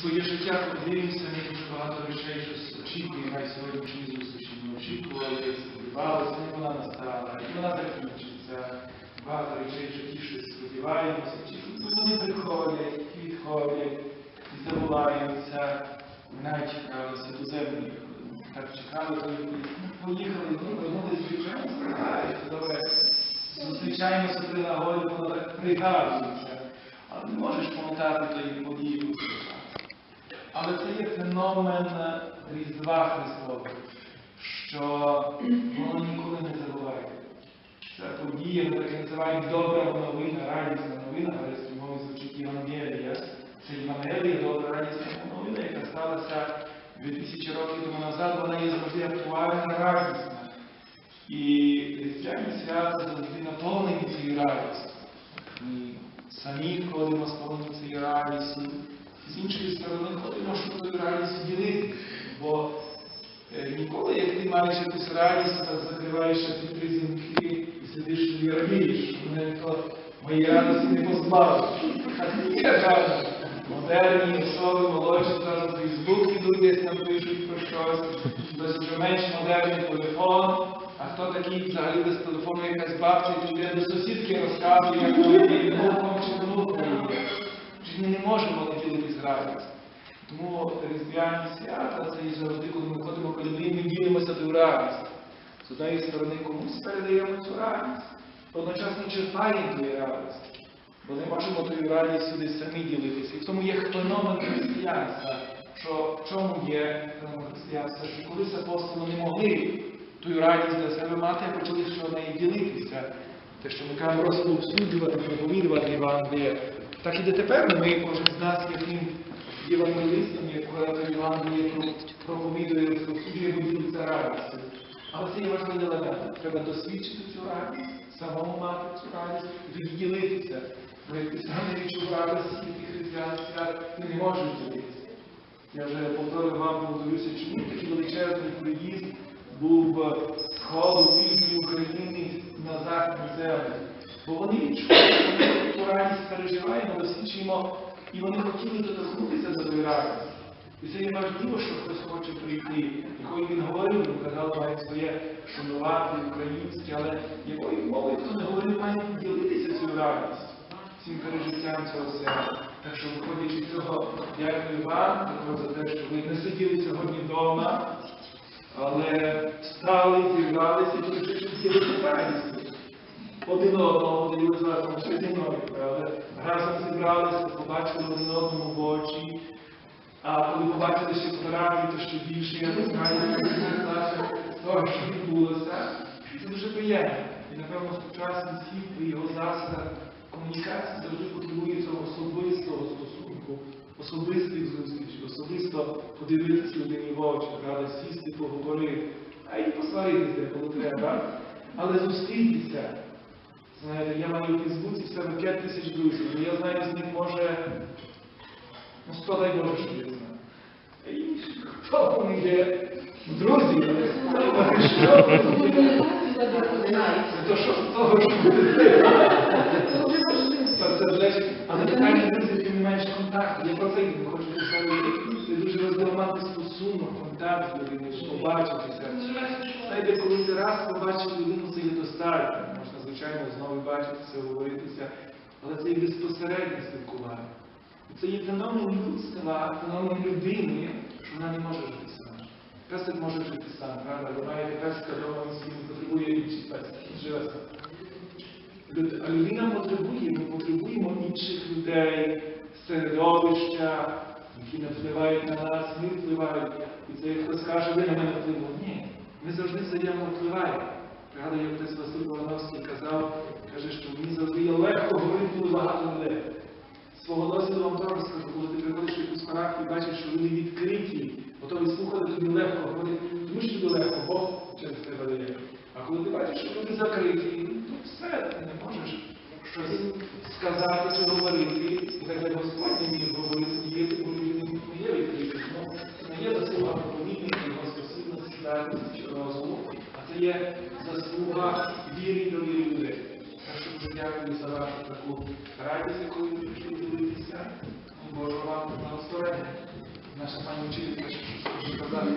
своє життя подивимося, ми дуже багато речей щось очікуємо, хай сьогоднішній зустрічі. Ми очікували, сподівалися, і вона настала, і вона закінчиться. Багато речей в житті щось сподіваємося, чи вони приходять, і відходять, і забуваються. Навіть чекалися до землі. Так чекали, поїхали, ну, вернулись, звичайно, страдають, добре. Зустрічаємося при нагоді, воно так пригадується. Але не можеш пам'ятати тої події. Але це є феномен Різдва Христового, що воно ніколи не забуває. Це подія, ми таке називаємо добра новина, радісна новина, грецькій мові звучить Євангелія. Це Євангелія, добра радісна новина, яка сталася 2000 років тому назад, вона є завжди актуальна, радісна. І різдвяні свята завжди наповнені цією радістю. Ми самі ходимо сповнені цією радістю, з іншої сторони ходимо, щоб тою радістю ділитися. Бо е, ніколи, як ти маєш якусь радість, так закриваєш ці три і сидиш і радієш, мене ніхто моєї радості не є правда. Модерні особи, молодші, зараз Фейсбук ідуть десь там пишуть про щось, хтось вже менш модерний телефон, а хто такий взагалі без телефону якась бабця, і йде до сусідки розказує, як вони внуком чи внуком. Чи ми не можемо не ділитись. Тому різдвяні свята це і завжди, коли ми ходимо коліни, ми ділимося тою радістю. З однієї сторони комусь передаємо цю радість, одночасно черпаємо тої радості. Бо не можемо тою радістю десь самі ділитися. І в тому є феномен християнства. Що в чому є феномен християнства? Що колись апостоли не могли ту радість для себе мати, а почали що нею ділитися. Те, що ми кажемо розповсюджувати, проповідувати Євангеліє. Так і дотепер ми, кожен з нас, яким євангелистом, як Євангеліє проповідує, розповсюджує, ділиться радістю. Але це є важливий елемент. Треба досвідчити цю радість, самому мати цю радість і тоді ділитися. Бо як ти сам не відчув радості свят, ти не можеш ділитися. Я вже повторив вам, повторюся, чому такий величезний приїзд був з сходу півдні України на західні землі. Бо вони відчули, радість переживаємо, досвідчуємо, і вони хотіли доторкнутися до тої радості. І це є важливо, що хтось хоче прийти. І коли він говорив, він казав, має своє шанувати українське, але якою мовою хто не говорив, має ділитися цією радістю, цим пережиттям цього свята. Так що, виходячи з цього, дякую вам також за те, що ви не сиділи сьогодні вдома, але встали, зібралися і ділитися радістю. Один одного подивилися на мною, правда? Разом зібралися, побачили один одному в очі. А коли побачили ще фотографії, то ще більше я не знаю, що відбулося. Це дуже приємно. І, напевно, сучасний світ при його засадах комунікації завжди потребує цього особистого стосунку, особистих зустрічей, особисто подивитися людині в очі, правда, сісти, поговорити, а й посваритися, коли треба, але зустрітися. Знаєте, я маю у Фейсбуці в себе 5 тисяч друзів, і я знаю з них може Ну, сто дай Боже, що я знаю. І хто вони є? Друзі, але що? Це то, що з того, що буде. Та Це вже, але питання друзі, тим не менш контакту. Я про це не хочу писати. Це дуже важливо мати стосунок, контакт з людиною, щоб побачитися. Знаєте, коли ти раз побачив людину, це є достатньо. Звичайно, знову бачитися, говоритися, але це є безпосереднє спілкування. Це є феномен людства, феномен людини, що вона не може жити сама. Песик може жити сам, правда? Ви маєте песика вдома, він потребує інших песик. А людина потребує, ми потребуємо інших людей, середовища, які не впливають на нас, ми впливають. І це як хтось каже, ви на мене впливали. Ні, ми завжди взаємно впливаємо. Пригадую, як отець Василь Волановський казав, каже, що мені завжди легко говорити, коли багато людей. Свого досвіду вам теж скажу, коли ти приходиш в якусь і бачиш, що люди відкриті, готові слухати, тобі легко говорити, тому що тобі легко, Бог через тебе дає. А коли ти бачиш, що люди закриті, є заслуга довіри людей. Так що дуже дякую за вашу таку радість, якою ви прийшли ділитися. Божого вам благословення. Наша пані вчителька, що вже казали.